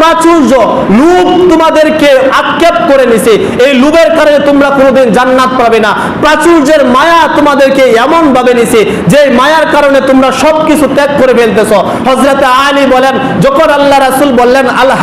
প্রাচুর্য লুপ তোমাদেরকে আক্ষেপ করে নিছে। এই লুবের কারণে তোমরা কোনোদিন জান্নাত পাবে না। প্রাচুর্যের মায়া তোমাদেরকে এমন ভাবে নিছে যে মায়ার কারণে তোমরা সবকিছু ত্যাগ করে ফেলতেছ। হজরত আলী বলেন, যখন আল্লাহ রাসূল বললেন আল্লাহ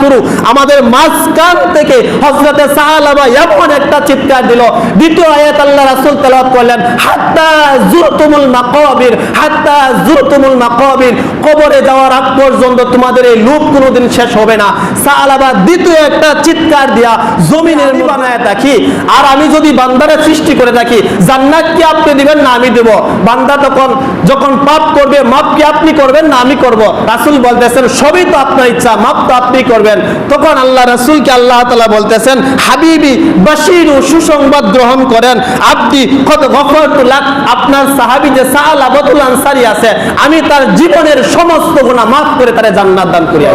তুরু আমাদের মাঝখান থেকে হজরতে সাহালাবা এমন একটা চিৎকার দিল। দ্বিতীয় আয়াত আল্লাহ রাসূল তেলাওয়াত করলেন, হাত্তা জুরতুমুল মাকাবির, হাত্তা জুরতুমুল মাকাবির। কবরে যাওয়ার আগ পর্যন্ত তোমাদের এই লুপ কোনোদিন শেষ হবে না। সাহালাবা দ্বিতীয় একটা চিৎকার দিয়া জমিনের বানায় থাকি। আর আমি যদি বান্দারে সৃষ্টি করে থাকি, জান্নাত কি আপনি দিবেন? না, আমি দেব। বান্দা তখন যখন পাপ করবে, মাপ কি আপনি করবেন? না, আমি করব। রাসূল বলতেছেন, সবই তো আপনার ইচ্ছা, মাপ তো আপনি করবেন। তখন আল্লাহ রাসূলকে আল্লাহ তাআলা বলতেছেন, হাবিবি বাশিরু সুসংবাদ গ্রহণ করেন। আপনি কত গফরতু লাক আপনার সাহাবী যে সাহালাবাতুল আনসারী আছে, আমি তার জীবনের সমস্ত গুনাহ মাফ করে তারে জান্নাত দান করি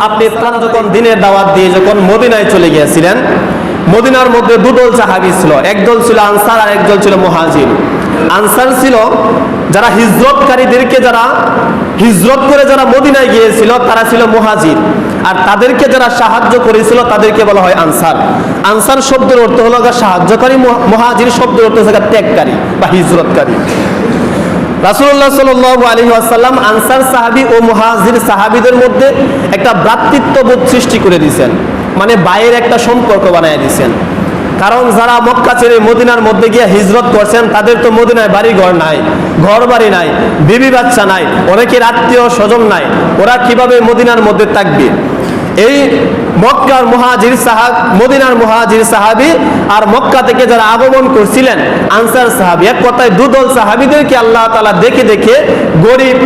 আপনি ইসলাম যখন দিনের দাওয়াত দিয়ে যখন মদিনায় চলে গিয়েছিলেন, মদিনার মধ্যে দুদল সাহাবী ছিল। একদল ছিল আনসার আর একদল ছিল মুহাজির। আনসার ছিল যারা হিজরতকারীদেরকে যারা হিজরত করে যারা মদিনায় গিয়েছিল, তারা ছিল মুহাজির। আর তাদেরকে যারা সাহায্য করেছিল, তাদেরকে বলা হয় আনসার। আনসার শব্দের অর্থ হলো সাহায্যকারী মুহা- মুহাজির শব্দের অর্থ হচ্ছে ত্যাগকারী বা হিজরতকারী। রাসূলুল্লাহ সাল্লাল্লাহু আলাইহি ওয়াসাল্লাম আনসার সাহাবী ও মুহাজির সাহাবীদের মধ্যে একটা ভ্রাতৃত্ববোধ সৃষ্টি করে দিয়েছেন। মানে বাইরের একটা সম্পর্ক বানায় দিয়েছেন। কারণ যারা মক্কা ছেড়ে মদিনার মধ্যে গিয়ে হিজরত করছেন, তাদের তো মদিনায় বাড়ি ঘর নাই ঘর বাড়ি নাই, বিবি বাচ্চা নাই, অনেকের আত্মীয় স্বজন নাই। ওরা কীভাবে মদিনার মধ্যে থাকবে? এই মক্কার মুহাজির সাহাব, মদিনার মুহাজির সাহাবী আর মক্কা থেকে যারা আগমন করছিলেন, আনসার সাহাবী, এক কথায় দুদল সাহাবীদেরকে আল্লাহ তাআলা দেখে দেখে গরিব,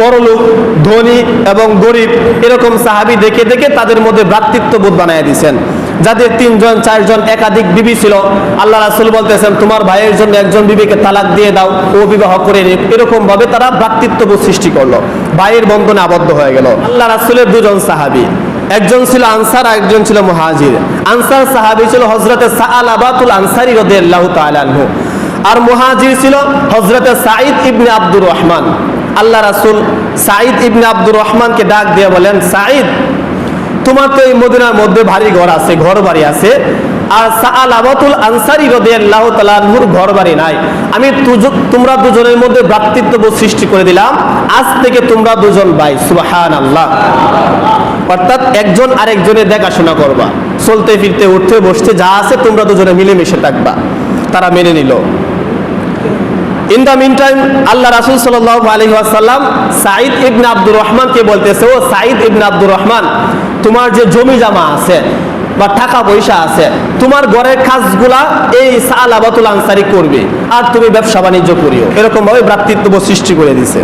বড়লোক, ধনী এবং গরিব এরকম সাহাবী দেখে দেখে তাদের মধ্যে ভ্রাতৃত্ববোধ বানায় দিয়েছেন। যাদের তিনজন, চারজন একাধিক বিবি ছিল, আল্লাহ রাসূল বলতেছেন, তোমার ভাইয়ের জন্য একজন বিবিকে তালাক দিয়ে দাও, ও বিবাহ করে নে এরকম ভাবে তারা ভ্রাতৃত্ববোধ সৃষ্টি করল। ভাইয়ের বন্ধনে আবদ্ধ হয়ে গেল। আল্লাহ রাসূলের দুজন সাহাবী। একজন ছিল আনসার আর একজন ছিল মুহাজির। আনসার সাহাবী ছিল হযরতে সাআলাবাতুল আনসারী রাদিয়াল্লাহু তাআলা আনহু। আর মুহাজির ছিল হযরতে সাঈদ ইবনে আব্দুর রহমান। আল্লাহ রাসূল সাঈদ ইবনে আব্দুর রহমানকে ডাক দিয়ে বলেন, সাঈদ, তোমার তো এই মদিনার মধ্যে ভারী ঘর আছে ঘর বাড়ি আছে। আর সাআলাবাতুল আনসারী রাদিয়াল্লাহু তাআলা আনহুর ঘর বাড়ি নাই। আমি তোমরা দুজনের মধ্যে ভ্রাতৃত্ববোধ সৃষ্টি করে দিলাম। আজ থেকে তোমরা দুজন ভাই, সুবহানাল্লাহ। অর্থাৎ একজন আরেকজনের দেখাশোনা করবা, চলতে ফিরতে, উঠতে, বসতে, যা আছে তোমরা দুজনে মিলেমিশে থাকবা। তারা মেনে নিল। ইন দ্য মিন টাইম আল্লাহ রাসুল সাল্লাহ আলী আসাল্লাম সাঈদ ইবনে আব্দুর রহমানকে বলতেছে, ও সাঈদ ইবনে আব্দুর রহমান, তোমার যে জমি জামা আছে বা টাকা পয়সা আছে, তোমার ঘরের কাজগুলা এই সালাবাতুল আনসারি করবে, আর তুমি ব্যবসা বাণিজ্য করিও। এরকম ভাবে ভ্রাতৃত্ব সৃষ্টি করে দিছে।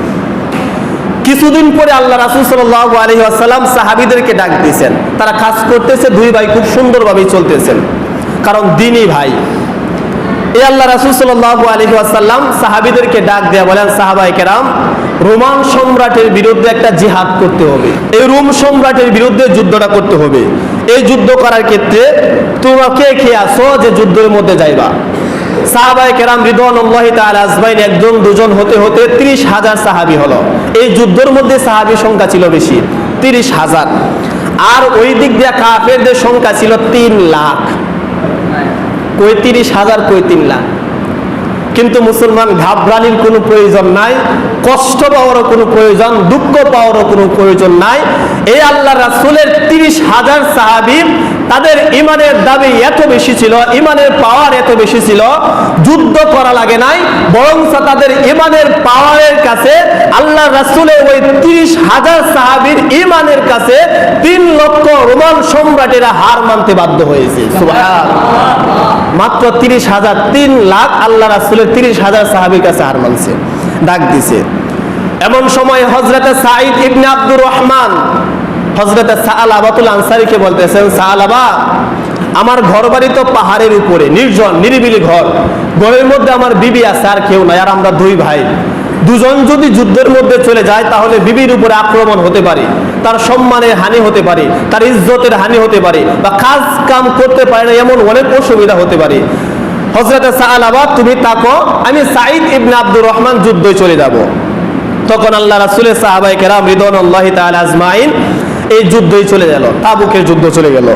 কিছুদিন পরে আল্লাহ রাসুল সাল্লাহ আলহি আসাল্লাম সাহাবিদেরকে ডাক দিয়েছেন। তারা কাজ করতেছে, দুই ভাই খুব সুন্দরভাবেই চলতেছেন। কারণ দিনই ভাই। এই আল্লাহ রাসুল সাল্লাহ আলহি আসাল্লাম সাহাবিদেরকে ডাক দেয়া বলেন সাহাবাই কেরাম, রোমান সম্রাটের বিরুদ্ধে একটা জিহাদ করতে হবে। এই রোম সম্রাটের বিরুদ্ধে যুদ্ধটা করতে হবে। এই যুদ্ধ করার ক্ষেত্রে তোমরা কে কে আসো যে যুদ্ধের মধ্যে যাইবা? সাহাবাই কেরাম রিদওয়ানুল্লাহ তাআলা আজমাইন একজন, দুজন হতে হতে তিরিশ হাজার সাহাবি হলো। এই যুদ্ধের মধ্যে সাহাবি সংখ্যা ছিল বেশি, তিরিশ হাজার। আর ওই দিক দিয়ে কাফেরদের সংখ্যা ছিল তিন লাখ। কই তিরিশ হাজার, কই তিন লাখ? কিন্তু মুসলমান ঘাবড়ানির কোনো প্রয়োজন নাই, কষ্ট পাওয়ারও কোনো প্রয়োজন, দুঃখ পাওয়ারও কোনো প্রয়োজন নাই। এই আল্লাহ রাসূলের তিরিশ হাজার সাহাবি, তাদের ইমানের দাবি এত বেশি ছিল, ইমানের পাওয়ার এত বেশি ছিল, যুদ্ধ করা লাগে নাই বরং তাদের ইমানের পাওয়ারের কাছে আল্লাহ রাসূলের ওই তিরিশ হাজার সাহাবীর ইমানের কাছে তিন লক্ষ রোমান সম্রাটেরা হার মানতে বাধ্য হয়েছে। মাত্র তিরিশ হাজার, তিন লাখ আল্লাহ রাসুলের তিরিশ হাজার সাহাবির কাছে হার মানছে, ডাক দিছে। এমন সময় হজরতে সাঈদ ইবনে আব্দুর রহমান হজরতে সাআলাবাতুল আনসারীকে বলতেছেন, সাআলাবা, আমার ঘর বাড়ি তো পাহাড়ের উপরে, নির্জন, নিরিবিলি ঘর। ঘরের মধ্যে আমার বিবি আছে, আর কেউ নাই, আর আমরা দুই ভাই। দুজন যদি যুদ্ধের মধ্যে চলে যায়, তাহলে বিবির উপরে আক্রমণ হতে পারে। তার সম্মানের হানি হতে পারে, তার ইজ্জতের হানি হতে পারে বা কাজ কাম করতে পারে না, এমন অনেক অসুবিধা হতে পারে। হজরত সাহালাবাদ তুমি তাকো, আমি সাঈদ ইবনে আব্দুর রহমান যুদ্ধে চলে যাব। তখন আল্লাহ রাসুলের সাহাবাই কেরাম রিদওয়ানুল্লাহ তাআলা আজমাইন এই যুদ্ধই চলে গেল, তাবুকের যুদ্ধ চলে গেল।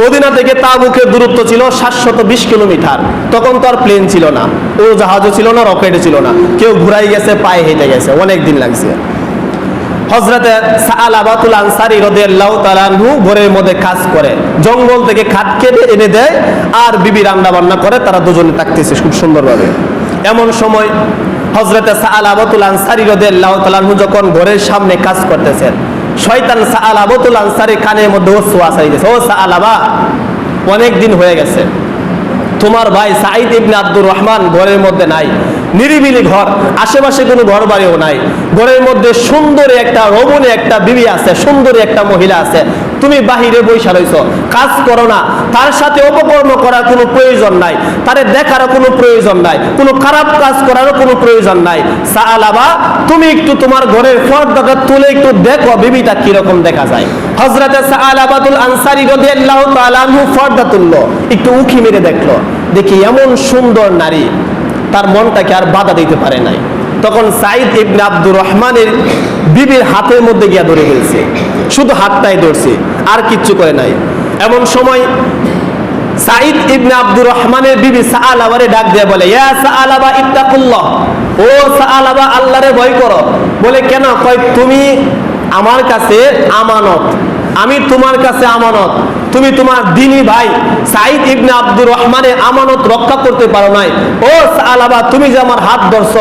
মদিনা থেকে তাবুকের দূরত্ব ছিল সাতশত বিশ কিলোমিটার। তখন তো আর প্লেন ছিল না ও জাহাজও ছিল না রকেটও ছিল না। কেউ ঘুরাই গেছে, পায়ে হেঁটে গেছে, অনেক দিন লাগছে। হজরতে আলাবাতুল আনসারি রদিয়াল্লাহু তাআলাহু ঘরের মধ্যে কাজ করে। জঙ্গল থেকে খাট কেটে এনে দেয় আর বিবি রান্না বান্না করে, তারা দুজনে থাকতেছে খুব সুন্দরভাবে। এমন সময় হজরতে আলাবাতুল আনসারি রদিয়াল্লাহু তাআলাহু যখন ঘরের সামনে কাজ করতেছেন, শয়তান আলাবাতুল আনসারি কানের মধ্যে ওয়াসওয়াসা দিয়েছে, ও আলাবা অনেক দিন হয়ে গেছে। তোমার ভাই সাইদ ইবনে আব্দুর রহমান ঘরের মধ্যে নাই। নিরিবিলি ঘর, আশেপাশে কোনো ঘর বাড়িও নাই। ঘরের মধ্যে সুন্দরী একটা রমণী একটা বিবি আছে, সুন্দরী একটা মহিলা আছে। তুমি বাহিরে বৈশা রইছ, কাজ করো না। তার সাথে অপকর্ম করার কোনো প্রয়োজন নাই, তারে দেখারও কোনো প্রয়োজন নাই, কোনো খারাপ কাজ করারও কোনো প্রয়োজন নাই। সালাবা তুমি একটু তোমার ঘরের পর্দাটা তুলে একটু দেখো, বিবিটা কীরকম দেখা যায়। হজরতে সালাবাতুল আনসারি রাদিয়াল্লাহু তাআলা আনহু পর্দা তুললো, একটু উঁকি মেরে দেখল। দেখি এমন সুন্দর নারী। তার মনটাকে আর বাধা দিতে পারে নাই। তখন সাইদ ইবনে আব্দুর রহমানের বিবির হাতের মধ্যে গিয়া ধরে ফেলছে। শুধু হাতটাই ধরছে, আর কিচ্ছু করে নাই। এমন সময় সাইদ ইবনে আব্দুর রহমানের বিবি সাআলাবারে ডাক দিয়ে বলে, ইয়া সাআলাবা ইত্তাকুল্লাহ। ও সাআলাবা, আল্লাহরে ভয় করো। বলে, কেন? কয়, তুমি আমার কাছে আমানত। আমি তোমার কাছে আমানত। তুমি তোমার দিনী ভাই সাইদ ইবনে আব্দুর রহমানের আমানত রক্ষা করতে পারো নাই। ও আলাবা তুমি যে আমার হাত ধরছ,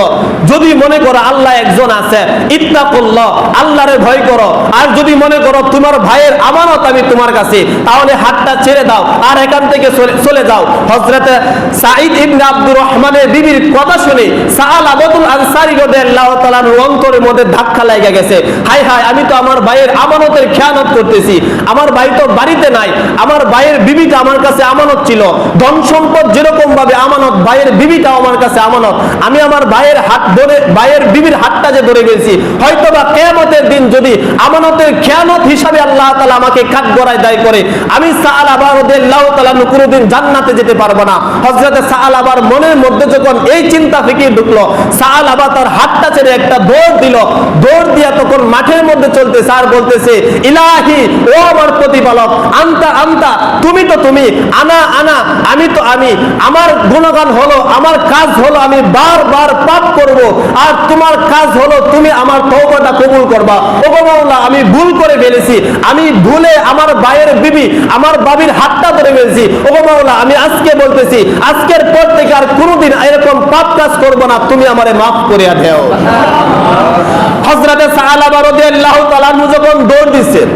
যদি মনে করো আল্লাহ একজন আছে, ইত্তাকুল্লাহ, আল্লাহরে ভয় করো। আর যদি মনে করো তোমার ভাইয়ের আমানত আমি তোমার কাছে, তাহলে হাতটা ছেড়ে দাও আর এখান থেকে চলে- যাও। হযরতে সাইদ ইবনে আব্দুর রহমানের বিবির কথা শুনে সাআল আবাদুল আনসারী রাদিয়াল্লাহু তাআলার অন্তরের মধ্যে ধাক্কা লেগে গেছে। হাই হাই আমি তো আমার ভাইয়ের আমানতের খেয়ানত করতেছি। আমার ভাই তো বাড়িতে নাই আমার ভাইয়ের বিবিটা আমার কাছে আমানত ছিল। ধন সম্পদ যেরকম ভাবে আমানত, ভাইয়ের বিবিটা আমার কাছে আমানত। আমি আমার ভাইয়ের হাত ধরে, ভাইয়ের বিবির হাতটা যে ধরে গেছি হয়তো বা কেয়ামতের দিন যদি আমানতের খেয়ানত হিসাবে আল্লাহ তাআলা আমাকে কাঠ গড়ায় দায় করে, আমি সাআল আবার কোনোদিন জান্নাতে যেতে পারব না। হযরতে সাআল আবার মনের মধ্যে যখন এই চিন্তা ফিকির ঢুকলো, সাআল আবার তার হাতটা ছেড়ে একটা দৌড় দিল। দৌড় দিয়া তখন মাঠের মধ্যে চলতেছে আর বলতেছে, ইলাহি, ও আমার প্রতিপালক, আন্তা আন্তা, তুমি তো তুমি, আনা আনা, আমি তো আমি। আমার গুণগান হলো, আমার কাজ হলো, আমি বারবার পাপ করব। আর তোমার কাজ হলো, তুমি আমার তওবাটা কবুল করবা। ও গো মাওলা, আমি ভুল করে ফেলেছি। আমি ভুলে আমার ভাইয়ের বিবি, আমার বাবির হাতটা ধরে ফেলেছি। ও গো মাওলা, আমি আজকে বলতেছি, আজকের পর থেকে আর কোনোদিন এরকম পাপ কাজ করব না। তুমি আমারে মাফ করিয়া দেও। হযরতে সাহাবা রাদিয়াল্লাহু তাআলা যখন দৌড় দিচ্ছেন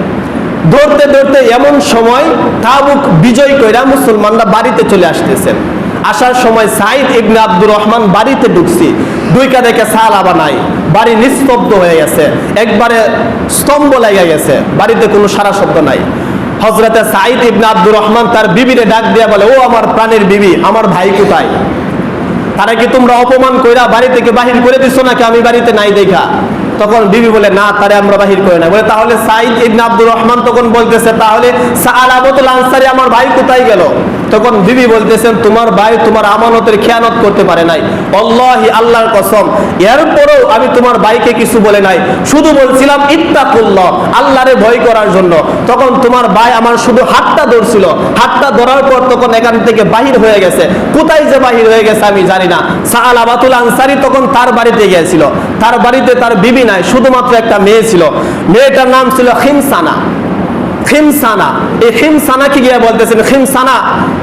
দৌড়তে দৌড়তে এমন সময় তাবুক বিজয় কইরা মুসলমানরা বাড়িতে চলে আসতেছেন। আসার সময় সাইদ ইবনে আব্দুর রহমান বাড়িতে ঢুকছি। দুই কাঁধে সালাবা নাই। বাড়ি নিস্তব্ধ হয়ে গেছে। একবারে স্তম্ভ লেগে গেছে। বাড়িতে কোনো সারা শব্দ নাই। হজরতে সাইদ ইবনে আব্দুর রহমান তার বিবিরে ডাক দিয়া বলে, ও আমার প্রাণের বিবি, আমার ভাই কোথায়? তারা কি তোমরা অপমান কইরা বাড়ি থেকে বাহির করে দিছো নাকি আমি বাড়িতে নাই দেখা? তখন বিবি বলে, না, তারে আমরা বাহির করে না। বলে, তাহলে সাইদ ইবনে আব্দুর রহমান তখন বলতেছে, তাহলে সাআলাবতুল আনসারি আমার ভাই কোথায় গেল? তখন বিবি বলতেছেন, তোমার ভাই তোমার আমানতের খেয়ানত করতে পারে নাই। আল্লাহি আল্লাহর কসম। এরপরেও আমি তোমার ভাইকে কিছু বলে নাই। শুধু বলছিলাম, ইত্তাকুল্লাহ, আল্লাহরে ভয় করার জন্য। তখন তোমার ভাই আমার শুধু হাতটা ধরছিল। হাতটা ধরার পর তখন এখান থেকে বাহির হয়ে গেছে। কোথায় যে বাহির হয়ে গেছে আমি জানি না। সাআল আবাতুল আনসারি তখন তার বাড়িতে গিয়েছিল। তার বাড়িতে তার বিবি নাই, শুধুমাত্র একটা মেয়ে ছিল। মেয়েটার নাম ছিল খিমসানা। খিমসানা। এই খিমসানাকে গিয়ে বলতেছেন, খিমসানা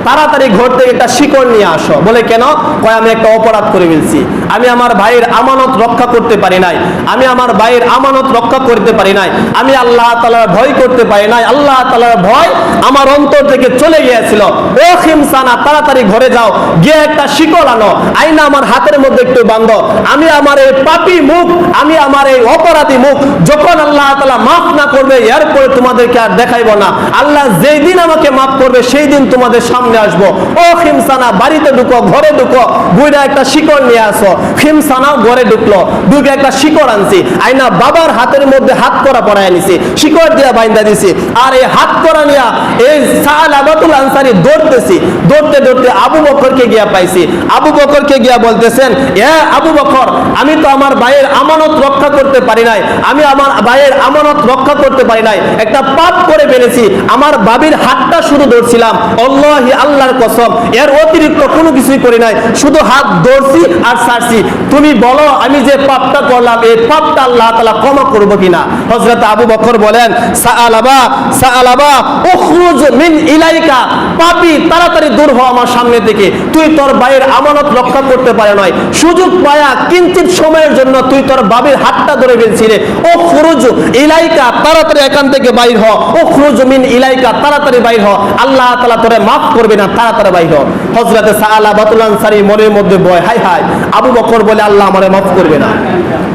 তাড়াতাড়ি ঘর থেকে একটা শিকড় নিয়ে আসো। বলে কেন? কয়, আমি একটা অপরাধ করে ফেলছি। আমি আমার ভাইয়ের আমানত রক্ষা করতে পারি নাই। আমি আমার ভাইয়ের আমানত রক্ষা করতে পারি নাই। আমি আল্লাহ তালার ভয় করতে পারি নাই। আল্লাহ তালার ভয় আমার অন্তর থেকে চলে গিয়েছিল। ও খিমসানা তাড়াতাড়ি ঘরে যাও। গিয়ে একটা শিকল আনো। আইনা আমার হাতের মধ্যে একটু বান্ধ আমি আমার এই পাপি মুখ, আমি আমার এই অপরাধী মুখ যখন আল্লাহ তালা মাফ না করবে, এরপরে তোমাদেরকে আর দেখা দেখাইব না। আল্লাহ যেই দিন আমাকে মাফ করবে, সেই দিন তোমাদের সামনে আসব। ও খিমসানা বাড়িতে ঢুকো, ঘরে ঢুকো বুইরা একটা শিকড় নিয়ে আসো। খিমসানাও ঘরে ঢুকলো ঢুকে একটা শিকড় আনছি। আইনা বাবার হাতের মধ্যে হাত করা পড়ায় নিছি শিকড় দিয়া বাইন্দা দিছি। আর এই হাত করা নিয়া এই সাল আবাতুল আনসারি দৌড়তেছি। দৌড়তে দৌড়তে আবু বকরকে গিয়া পাইছি। আবু বকরকে গিয়া বলতেছেন, এ আবু বকর, আমি তো আমার ভাইয়ের আমানত রক্ষা করতে পারি নাই। আমি আমার ভাইয়ের আমানত রক্ষা করতে পারি নাই। একটা পাপ করে ফেলেছি। আমার বাবির হাতটা শুধু ধরছিলাম। অল্লাহি আল্লাহর কসম, এর অতিরিক্ত কোনো কিছুই করি নাই, শুধু হাত ধরছি আর ছাড়ছি। তুমি বলো, আমি যে পাপটা করলাম, এই পাপটা আল্লাহ তাআলা ক্ষমা করব কিনা? হযরত আবু বকর বলেন, সাআলাবা সাআলাবা, উখরুজ মিন ইলাইকা। পাপী তাড়াতাড়ি দূর হ আমার সামনে থেকে। তুই তোর ভাইয়ের আমানত রক্ষা করতে পারে নয় সুযোগ পায়া কিঞ্চিত সময়ের জন্য তুই তোর বাবির হাতটা ধরে ফেলছিলে ও খুরুজ ইলাইকা, তাড়াতাড়ি এখান থেকে বাইর হ। ও খুরুজ মিন ইলাইকা, তাড়াতাড়ি বাইর হ। আল্লাহ তাআলা তোরে মাফ করবে না, তাড়াতাড়ি বাইর হ। হযরতে সাআলা বাতুল আনসারী মনের মধ্যে ভয় হাই হাই, আবু বকর বলে, আল্লাহ আমারে মাফ করবে না।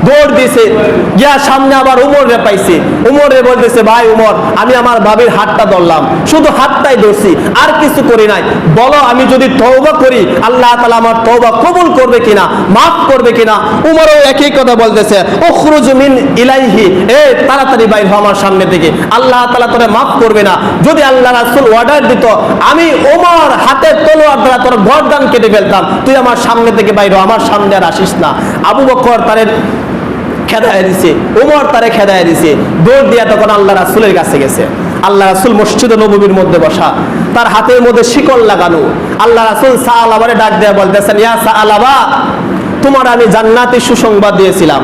দৌড় দিছে গিয়া সামনে আবার উমর রে পাইছে। উমর রে বলতেছে, ভাই উমর, আমি আমার বাবির হাতটা ধরলাম। শুধু হাতটাই ধরছি, আর কিছু করি নাই। বলো, আমি যদি তওবা করি, আল্লাহ তাআলা আমার তওবা কবুল করবে কিনা, মাফ করবে কিনা? উমরও একই কথা বলতেছে, উখরুজ মিন ইলাইহি, এ, তাড়াতাড়ি বাইর হ আমার সামনে থেকে। আল্লাহ তাআলা তোরে মাফ করবে না। যদি আল্লাহ রাসূল অর্ডার দিত, আমি ওমর হাতে তলোয়ার দ্বারা তোর গর্দান কেটে ফেলতাম। তুই আমার সামনে থেকে বাইর আমার সামনে আর আসিস না। আবু বকর তারের খেদায় দিছে, ওমর তারে খেদায় দিছে। দৌড় দিয়া তখন আল্লাহ রাসুলের কাছে গেছে। আল্লাহ রাসুল মসজিদ নবীর মধ্যে বসা, তার হাতের মধ্যে শিকল লাগানো। আল্লাহ রাসুল সা আলাবারে ডাক দেয়া বলতেছেন, ইয়া সা আলাবা তোমার আমি জান্নাতের সুসংবাদ দিয়েছিলাম।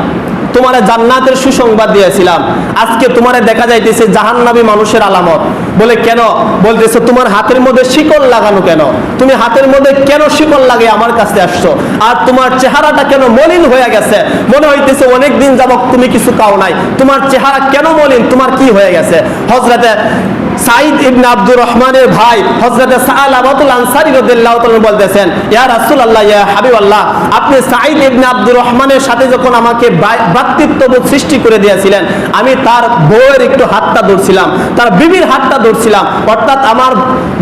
তোমার জান্নাতের সুসংবাদ দিয়েছিলাম। আজকে তোমারে দেখা যাইতেছে জাহান্নাবি মানুষের আলামত। বলে, কেন? বলতেছে, তোমার হাতের মধ্যে শিকল লাগানো কেন? তুমি হাতের মধ্যে কেন শিকল লাগে আমার কাছে আসছো? আর তোমার চেহারাটা কেন মলিন হয়ে গেছে? মনে হইতেছে অনেক দিন যাবত তুমি কিছু কাও নাই। তোমার চেহারা কেন মলিন? তোমার কি হয়ে গেছে? হজরতে সাইদ আব্দুর রহমানের ভাই সাআলাবাতুল আনসারী রাদিয়াল্লাহু তাআলা বলতেছেন, ইয়া রাসূলুল্লাহ, ইয়া হাবিবাল্লাহ, আপনি সাইদ আব্দুর রহমানের সাথে যখন আমাকে সৃষ্টি করে দিয়েছিলেন, আমি তার বউয়ের একটু হাতটা ধরছিলাম, তার বিবির হাতটা ধরছিলাম, অর্থাৎ আমার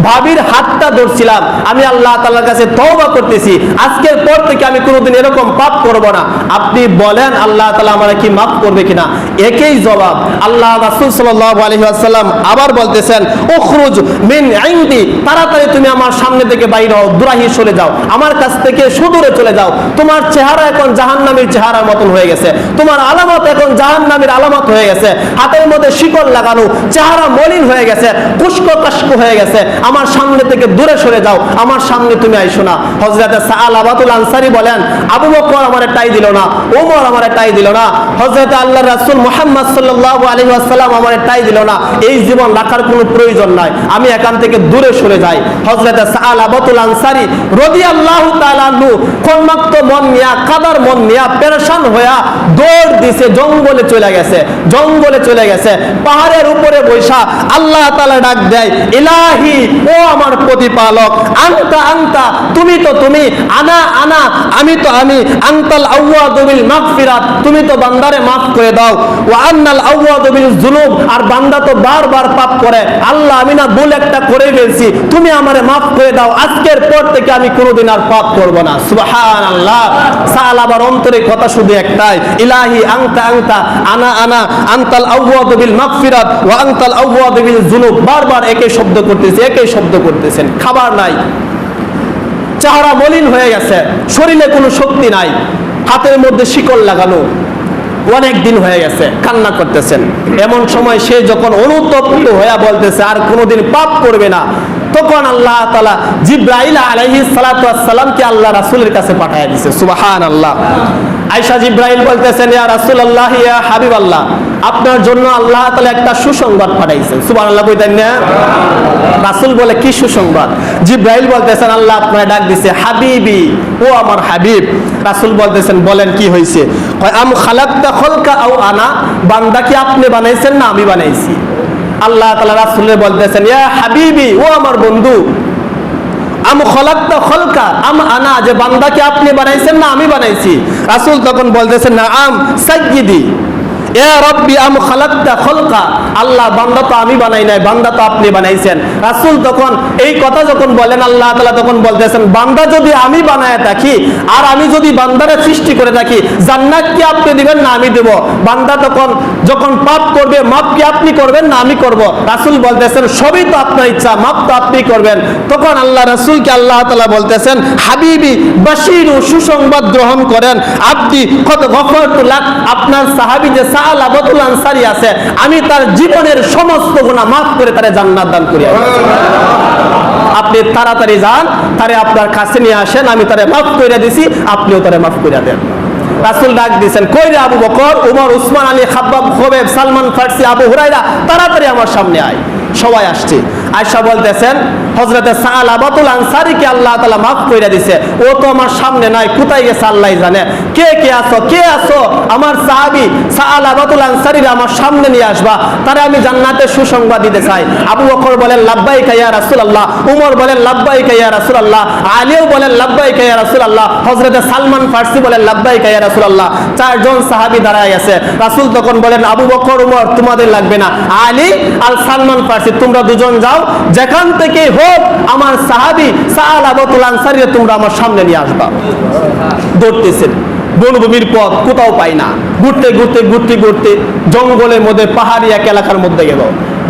ভাবির হাতটা ধরছিলাম, আমি আল্লাহ তাআলার কাছে তওবা করতেছি, আজকের পর থেকে আমি কোনোদিন এরকম পাপ করব না। আপনি বলেন, আল্লাহ তাআলা আমাকে কি মাফ করবে কিনা? একই জবাব আল্লাহ রাসূল সাল্লাল্লাহু আলাইহি ওয়াসাল্লাম আবার বলতেছেন উখরুজ মিন ইনদি, তাড়াতাড়ি তুমি আমার সামনে থেকে বাইরে হও, দুরাহি চলে যাও, আমার কাছ থেকে সুদূরে চলে যাও, তোমার চেহারা এখন জাহান্নামীর চেহারার মতন হয়ে গেছে, তোমার আলামত এখন জাহান্নামীর আলামত হয়ে গেছে, হাতের মধ্যে শিকল লাগানো, চেহারা মলিন হয়ে গেছে কুস্কো কাস্কো হয়ে গেছে, আমার সামনে থেকে দূরে সরে যাও, আমার সামনে তুমি আইসো না। হযরতে সাআল আবাতুল আনসারী বলেন, আবু বকর আমার টাই দিল না, ওমর আমার টাই দিল না, হযরতে আল্লাহর রাসূল মুহাম্মদ সাল্লাল্লাহু আলাইহি ওয়াসাল্লাম আমার টাই দিল না, এই জীবন রাখার কোনো প্রয়োজন নাই। আমি এখান থেকে দূরে সরে যাই। সাআল আবাতুল আনসারী রাদিয়াল্লাহু তাআলা আনহু কর্মাক্ত মন নিয়া, কাদার মন নিয়া পেরেশান হইয়া দৌড় দিছে, জঙ্গলে চলে গেছে, জঙ্গলে চলে গেছে। পাহাড়ের উপরে বৈশা আল্লাহ তাআলা ডাক দেয়, ইলাহি, ও আমার প্রতিপালক, আনতা আনতা, তুমি তো তুমি, আনা আনা, আমি তো আমি, আনতাল আউয়াদু বিল মাগফিরাত, তুমি তো বান্দারে মাফ করে দাও। ওয়া আন্নাল আউয়াদু বিল যুনুব আর বান্দা তো বারবার পাপ করে। আল্লাহ, আমি না ভুল একটা করে ফেলছি। তুমি আমারে মাফ করে দাও। আজকের পর থেকে আমি কোনোদিন আর পাপ করব না। সুবহানাল্লাহ। সাল আবার অন্তরে কথা শুধু একটাই। ইলাহি আনতা আনতা, আনা আনা, আনতাল আউয়াদু বিল মাগফিরাত ওয়া আনতাল আউয়াদু বিল যুনুব। বারবার একই শব্দ করতেছে একই শব্দ করতেছেন। খাবার নাই। চেহারা মলিন হয়ে গেছে। শরীরে কোনো শক্তি নাই। হাতের মধ্যে শিকল লাগানো। অনেক দিন হয়ে গেছে, কান্না করতেছেন। এমন সময় সে যখন অনুতপ্ত হয়ে বলতেছে, আর কোনোদিন পাপ করবে না। তখন আল্লাহ তালা জিব্রাইল আলহি সালাতামকে আল্লাহ রাসুলের কাছে পাঠিয়ে দিছে। সুবাহান আল্লাহ আয়সা জিব্রাইল বলতেছেন, ইয়া রাসুল আল্লাহ ইয়া হাবিব আল্লাহ আপনার জন্য আল্লাহ তালা একটা সুসংবাদ পাঠাইছেন। সুবান আল্লাহ কইতেন না? রাসুল বলে, কি সুসংবাদ? জিব্রাইল বলতেছেন, আল্লাহ আপনার ডাক দিছে, হাবিবি, ও আমার হাবিব। রাসুল বলতেছেন, বলেন, কি হয়েছে আম খালাক্তা খলকা আও আনা, বান্দা কি আপনি বানাইছেন না আমি বানাইছি? আল্লাহ তালা রাসুলের বলতেছেন, ইয়া হাবিবি, ও আমার বন্ধু, আম খলাক্তা খলকা, আম আনা, যে বান্দাকে আপনি বানাইছেন না আমি বানাইছি? রাসুল তখন বলতেছেন, না, আম সাইয়্যিদি। সৃষ্টি করে থাকি, জান্নাত কি আপনি দিবেন না আমি দেব? বান্দা তখন যখন পাপ করবে, মাপ কি আপনি করবেন না আমি করব? রাসূল বলতেছেন, সবই তো আপনার ইচ্ছা, মাপ তো আপনি করবেন। তখন আল্লাহ রাসূলকে আল্লাহ বলতেছেন, হাবিবি সুসংবাদ গ্রহণ করেন। আপনি কত আপনার সাহাবী যে আছে, আমি তার জীবনের সমস্ত গুনাহ মাফ করে তারে জান্নাত দান করি। আপনি তাড়াতাড়ি যান, তারে আপনার কাছে নিয়ে আসেন, আমি তারে মাফ করে দিছি, আপনিও তারে মাফ করে দেন। রাসূল ডাক দিয়েছেন আবু বকর, উমর, উসমান, আলী, খাব্বাব, খোবেব, সালমান, ফার্সি, আবু হুরাইরা তাড়াতাড়ি আমার সামনে আয়। সবাই আসছে। আয়সা বলতেছেন হজরতে সালাবাতুল আনসারিকে আল্লাহ তাআলা মাফ কইরা দিছে, ও তো আমার সামনে নাই, কোথায় গেছে আল্লাহ জানে? কে কে আছো? কে আছো? আমার সাহাবী সালাবাতুল আনসারিরা আমার সামনে নিয়ে আসবা। তারে আমি জান্নাতের সুসংবাদ দিতে চাই। আবু বকর বলেন, লাব্বাইকা ইয়া রাসূলুল্লাহ। উমর বলেন, লাব্বাইকা ইয়া রাসূলুল্লাহ। আলীও বলেন, লাব্বাইকা ইয়া রাসূলুল্লাহ। হযরতে সালমান ফার্সি বলেন, লাব্বাইকা ইয়া রাসূলুল্লাহ। চারজন সাহাবি দাঁড়ায় আছে। রাসুল তখন বলেন, আবু বকর, উমর, তোমাদের লাগবে না। আলী আর সালমান ফার্সি, তোমরা দুজন যাও, যেখান থেকে হোক আমার সাহাবী সালাবাতুল আনসারিকে তোমরা আমার সামনে নিয়ে আসবা। দৌড়তেছেন। বনভূমির পথ কোথাও পাই না। ঘুরতে ঘুরতে ঘুরতে ঘুরতে জঙ্গলের মধ্যে, পাহাড়ি এক এলাকার মধ্যে গেল।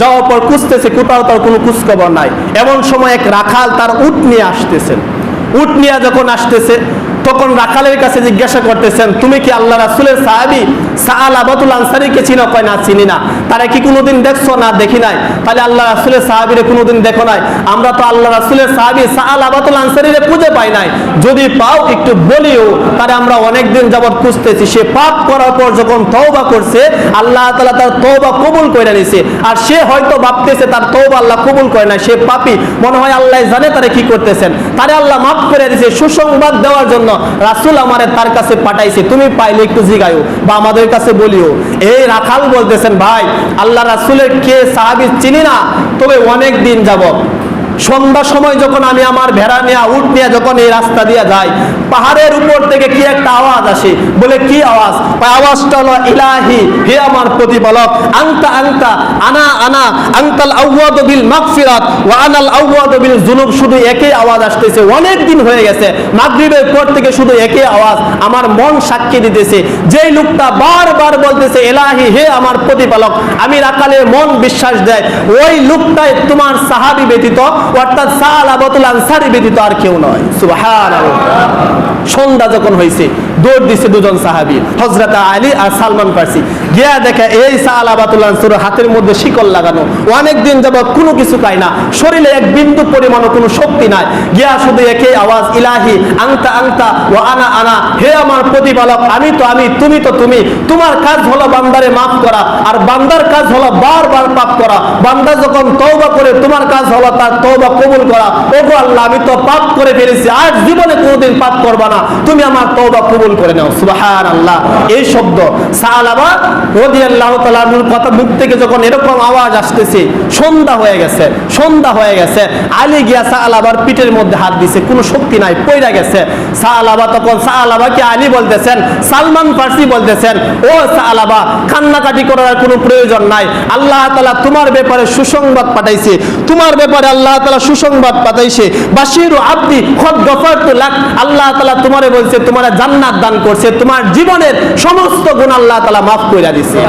যাওয়ার পর খুঁজতেছে, কোথাও তার কোনো খোঁজখবর নাই। এমন সময় এক রাখাল তার উট নিয়ে আসতেছেন। উট নিয়ে যখন আসতেছে, তখন রাখালের কাছে জিজ্ঞাসা করতেছেন, তুমি কি আল্লাহ রাসুলের সাহাবি? সাহাল আবাতুল আনসারিকে চিনো কয় না চিনি না? তারা কি কোনোদিন দেখছ? না, দেখি নাই। তাহলে আল্লাহ রাসুলের সাহাবিরে কোনোদিন দেখো নাই। আমরা তো আল্লাহ রাসুলের সাহাবি সাহাল আবাতুল আনসারিরে খুঁজে পাই নাই। যদি পাও, একটু বলিও। তাহলে আমরা অনেকদিন যাবত খুঁজতেছি। সে পাপ করার পর যখন তওবা করছে, আল্লাহ তাআলা তার তওবা কবুল করে নিছে। আর সে হয়তো ভাবতেছে তার তওবা আল্লাহ কবুল করে না সে পাপী। মনে হয় আল্লাহ জানে তারে কি করতেছেন। তারে আল্লাহ মাফ করে দিয়েছে সুসংবাদ দেওয়ার জন্য রাসূল আমারে তার কাছে পাঠাইছে। তুমি পাইলে একটু জিগাইও বা আমাদের কাছে বলিও। এই রাখাল বলতেছেন, ভাই আল্লাহ রাসুলের কে সাহাবি চিনি না তবে অনেক দিন যাবত সন্ধ্যা সময় যখন আমি আমার ভেড়া নিয়ে উঠ নিয়ে যখন এই রাস্তা দিয়ে যাই, পাহাড়ের উপর থেকে কি একটা আওয়াজ আসে? বলে, কি আওয়াজ? আওয়াজটা হলো, ইলাহি, হে আমার প্রতিপালক আংতা আংতা আনা আনা আংতাল আউয়াদ বিল মাগফিরাত, ওয়া আনাল আউয়াদ বিল জুনুব শুধু একই আওয়াজ আসতেছে। অনেক দিন হয়ে গেছে, মাগরিবের পর থেকে শুধু একই আওয়াজ আমার মন সাক্ষী দিতেছে। যেই লোকটা বারবার বলতেছে এলাহি হে আমার প্রতিপালক, আমি রাখালের মন বিশ্বাস দেয়। ওই লোকটাই তোমার সাহাবি ব্যতীত অর্থাৎ সালাবাতুল আনসারি ব্যতীত আর কেউ নয়। সুবাহ সন্ধ্যা যখন হয়েছে দৌড় দিছে দুজন সাহাবী, হযরত আলী আর সালমান ফার্সি। গিয়া দেখে এই সালাবাতুল আনসার হাতের মধ্যে শিকল লাগানো। অনেক দিন যাবত কোনো কিছু পায় না। শরীরে এক বিন্দু পরিমাণও কোনো শক্তি নাই। গিয়া শুধু একই আওয়াজ, ইলাহি, আংতা আংতা ও আনা আনা। হে আমার প্রতিপালক, আমি তো আমি, তুমি তো তুমি। তোমার কাজ হলো বান্দারে মাফ করা, আর বান্দার কাজ হলো বারবার পাপ করা। বান্দা যখন তওবা করে, তোমার কাজ হলো তার তওবা কবুল করা। ওগো আল্লাহ, আমি তো পাপ করে ফেলেছি। আর জীবনে কোনোদিন পাপ করবা না। তুমি আমার তওবা কবুল করে নাও, সুবহানাল্লাহ। এই শব্দ সালাবা রাদিয়াল্লাহু তাআলার কথা মুখ থেকে যখন এরকম আওয়াজ আসতেছে, সন্ধ্যা হয়ে গেছে, সন্ধ্যা হয়ে গেছে। আলী গিয়া সালাবার পিঠের মধ্যে হাত দিছে, কোনো শক্তি নাই পয়রা গেছে। সালাবা তখন সালাবাকে আলী বলতেছেন, সালমান ফার্সি বলতেছেন, ও সালাবা কান্নাকাটি করার কোনো প্রয়োজন নাই। আল্লাহ তাআলা তোমার ব্যাপারে সুসংবাদ পাঠাইছে। তোমার ব্যাপারে আল্লাহ তাআলা সুসংবাদ পাঠাইছে। বাশিরু আব্দি খদ গফারতু লাক। আল্লাহ তাআলা তোমারে বলছে, তোমার জান্নাত দান করছে, তোমার জীবনের সমস্ত গুণ আল্লাহ তাআলা মাফ কইরা দিছে।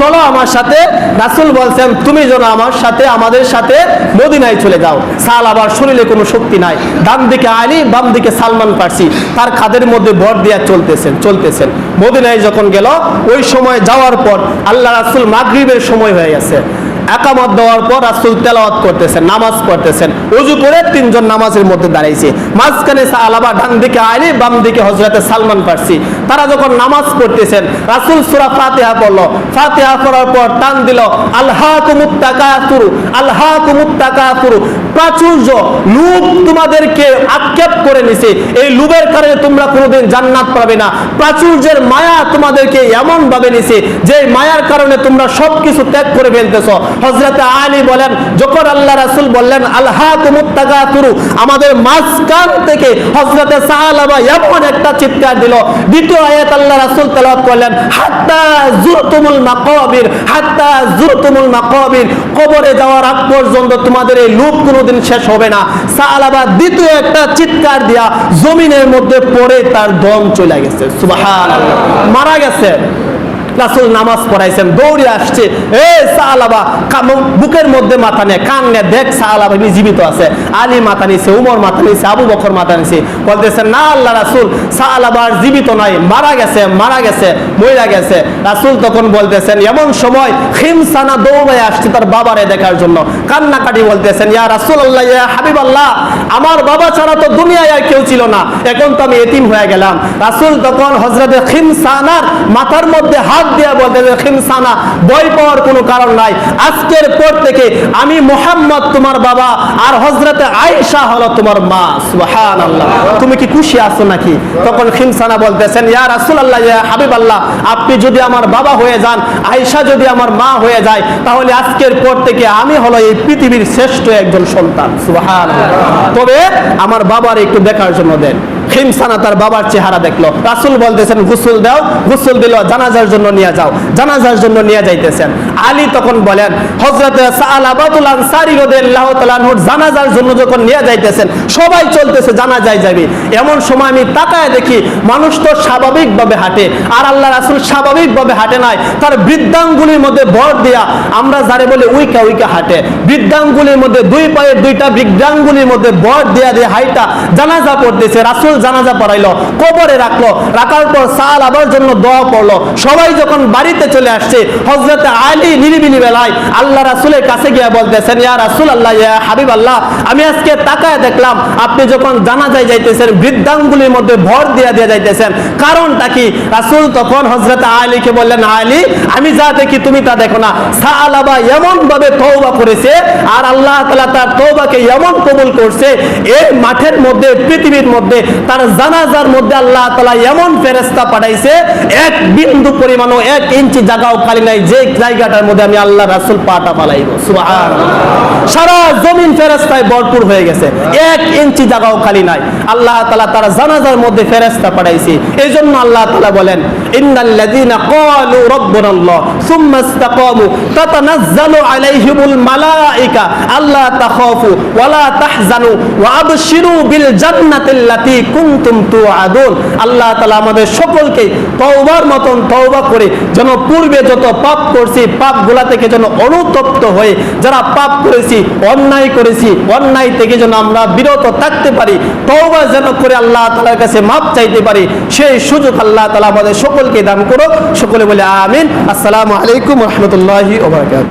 চলো আমার সাথে, রাসূল বলছেন, তুমি যেন আমার সাথে, আমাদের সাথে মদিনায় চলে যাও। সাল আবার শরীরে কোনো শক্তি নাই। ডান দিকে আলী, বাম দিকে সালমান ফার্সি। তার খাদের মধ্যে ভর দিয়া চলতেছেন চলতেছেন। মদিনায় যখন গেল, ওই সময় যাওয়ার পর আল্লাহ রাসুল মাগরিবের সময় হয়ে গেছে। একামত দেওয়ার পর রাসূল তেলাওয়াত করতেছেন, নামাজ পড়তেছেন। ওযু করে তিনজন নামাজের মধ্যে দাঁড়াইছে। মাঝখানে সালাবা ডান দিকে আলী বাম দিকে হযরতে সালমান ফার্সি। তারা যখন নামাজ পড়তেছেন, রাসূল সূরা ফাতিহা পড়ল। ফাতিহা পড়ার পর টান দিল আল্লাহাকুমুত তাকাতুর আল্লাহাকুমুত তাকাতুর প্রাচুর্য, লুপ তোমাদেরকে আক্ষেপ করে নিছে। এই লুবের কারণে তোমরা কোনোদিন জান্নাত পাবে না। প্রাচুর্যের মায়া তোমাদেরকে এমন ভাবে নিছে যে মায়ার কারণে তোমরা সবকিছু ত্যাগ করে ফেলতেছো। হজরতে আলী বলেন, যখন আল্লাহ রাসূল বললেন আল্লাহ তুরু আমাদের মাঝখান থেকে হজরতে সাহালাবা এমন একটা চিৎকার দিল। দ্বিতীয় আয়াত আল্লাহ রাসূল তেলাওয়াত করলেন, হাত্তা জুরতুমুল মাকাবির হাত্তা জুরতুমুল মাকাবির কবরে যাওয়ার আগ পর্যন্ত তোমাদের এই লুপ কোনোদিন শেষ হবে না সাহালাবা দ্বিতীয় একটা চিৎকার দিয়া জমিনের মধ্যে পড়ে তার দম চলে গেছে। সুবহানাল্লাহ। মারা গেছে। রাসুল নামাজ পড়াইছেন, দৌড়ে আসছে, এ সাহালাবা বুকের মধ্যে মাথা নেয় কান নেয় দেখ সাহালাবা ইনি জীবিত আছে। আলী মাথা নিছে, উমর মাথা নিছে, আবু বকর মাথা নিছে। বলতেছেন না আল্লাহ রাসুল সাহালাবা আর জীবিত নাই, মারা গেছে মারা গেছে মহিলা গেছে। রাসুল তখন বলতেছেন, এমন সময় খিমসানা দৌড়ে আসছে তার বাবারে দেখার জন্য। কান্নাকাটি বলতেছেন, ইয়া রাসুল আল্লাহ ইয়া হাবিব আল্লাহ আমার বাবা ছাড়া তো দুনিয়ায় আর কেউ ছিল না, এখন তো আমি এতিম হয়ে গেলাম। রাসুল তখন হজরতে খিমসানার মাথার মধ্যে হাত দিয়ে বলতে খিমসানা বই পাওয়ার কোনো কারণ নাই। আজকের পর থেকে আমি মোহাম্মদ তোমার বাবা, আর হজরতে আয়েশা হলো তোমার মা। সুবহানাল্লাহ। তুমি কি খুশি আছো নাকি? তখন খিমসানা বলতেছেন, ইয়া রাসূলুল্লাহ, ইয়া হাবিব আল্লাহ আপনি যদি আমার বাবা হয়ে যান, আয়েশা যদি আমার মা হয়ে যায়, তাহলে আজকের পর থেকে আমি হলো এই পৃথিবীর শ্রেষ্ঠ একজন সন্তান। সুবহানাল্লাহ। তবে আমার বাবার একটু দেখার জন্য দেন। খিমসানা তার বাবার চেহারা দেখল। রাসুল বলতেছেন, গুসুল দাও, গুসুল দিল, জানাজার জন্য নিয়ে যাও, জানাজার জন্য নিয়ে যাইতেছেন। আলী তখন বলেন হজরত সালাবাতুল আনসারী রাদিয়াল্লাহু তাআলা জানাজার জন্য যখন নিয়ে যাইতেছেন, সবাই চলতেছে, জানাজায় যাবে। এমন সময় আমি তাকায় দেখি, মানুষ তো স্বাভাবিকভাবে হাঁটে, আর আল্লাহ রাসূল স্বাভাবিকভাবে হাঁটে নাই। তার বৃদ্ধাঙ্গুলির মধ্যে ভর দিয়া আমরা যারে বলে উইকা উইকা হাঁটে। বৃদ্ধাঙ্গুলির মধ্যে দুই পায়ের দুইটা বৃদ্ধাঙ্গুলির মধ্যে ভর দিয়া দিয়ে হাইটা জানাজা পড়তেছে। রাসূল জানাজা পড়াইলো, কবরে রাখল, রাখার পর সাল আবার জন্য দোয়া পড়ল। সবাই যখন বাড়িতে চলে আসছে হজরত আলী নিরিবিলি বেলায় আল্লাহ রাসূলের কাছে গিয়ে বলতেছেন, ইয়া রাসূল আল্লাহ ইয়া হাবিব আল্লাহ আমি আজকে তাকায় দেখলাম, আপনি যখন জানাজায় যাইতেছেন, বৃদ্ধাঙ্গুলির মধ্যে ভর দিয়া দিয়ে যাইতেছেন। কারণটা কি? রাসূল তখন হজরত আলীকে বললেন, আলী, আমি যা দেখি তুমি তা দেখো না। সাহালাবা এমন ভাবে তওবা করেছে আর আল্লাহ তাআলা তার তওবাকে এমন কবুল করছে, এই মাঠের মধ্যে, পৃথিবীর মধ্যে তার জানাজার মধ্যে আল্লাহ তাআলা এমন ফেরেশতা পাঠাইছে, এক বিন্দু পরিমাণও এক ইঞ্চি জায়গাও খালি নাই যে জায়গাটার মধ্যে আমি আল্লাহ রাসূল পাটা পালাইব সারা জমিন ফেরেশতায় ভরপুর হয়ে গেছে, এক ইঞ্চি জায়গাও খালি নাই। আল্লাহ তাআলা তার জানাজার মধ্যে ফেরেশতা পাঠাইছে। এই জন্য আল্লাহ তালা বলেন, ইন্নাল্লাযীনা ক্বালু রাব্বুনাল্লাহ সুম্মা ইসতাকামু তাতানাজ্জালু আলাইহিমুল মালায়েকা আল্লা তাখাফু ওয়ালা তাহজানু ওয়া বিল জান্নাতিল্লাতী কুনতুম তুআদুন। আল্লাহ তাআলা আমাদের সকলকে তওবার মতন তওবা করে যেন পূর্বে যত পাপ করছি, পাপগুলা থেকে যেন অনুতপ্ত হয়ে যারা পাপ করেছি, অন্যায় করেছি, অন্যায় থেকে যেন আমরা বিরত থাকতে পারি, তওবা যেন করে আল্লাহ তাআলার কাছে মাপ চাইতে পারি, সেই সুযোগ আল্লাহ তালা আমাদের সকলকে দান করো সকলে বলে আমিন। আসসালামু আলাইকুম রহমতুল্লাহি ওয়া বারাকাতুহু।